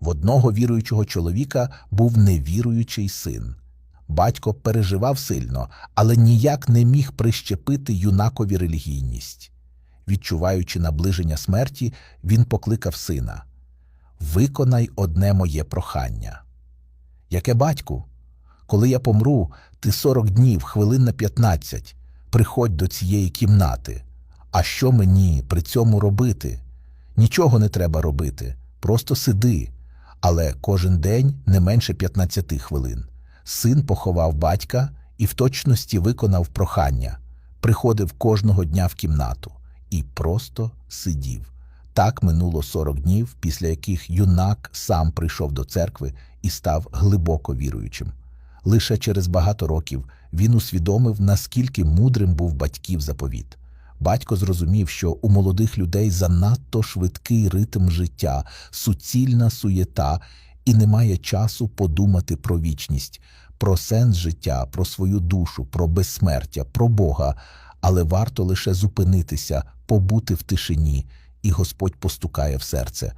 В одного віруючого чоловіка був невіруючий син. Батько переживав сильно, але ніяк не міг прищепити юнакові релігійність. Відчуваючи наближення смерті, він покликав сина Виконай одне моє прохання. Яке батьку? Коли я помру, ти сорок днів, хвилин на п'ятнадцять, приходь до цієї кімнати. А що мені при цьому робити? Нічого не треба робити, просто сиди. Але кожен день не менше 15 хвилин. Син поховав батька і в точності виконав прохання, приходив кожного дня в кімнату і просто сидів. Так минуло 40 днів, після яких юнак сам прийшов до церкви і став глибоко віруючим. Лише через багато років він усвідомив, наскільки мудрим був батьків заповіт. Батько зрозумів, що у молодих людей занадто швидкий ритм життя, суцільна суєта, і немає часу подумати про вічність, про сенс життя, про свою душу, про безсмертя, про Бога. Але варто лише зупинитися, побути в тишині, і Господь постукає в серце.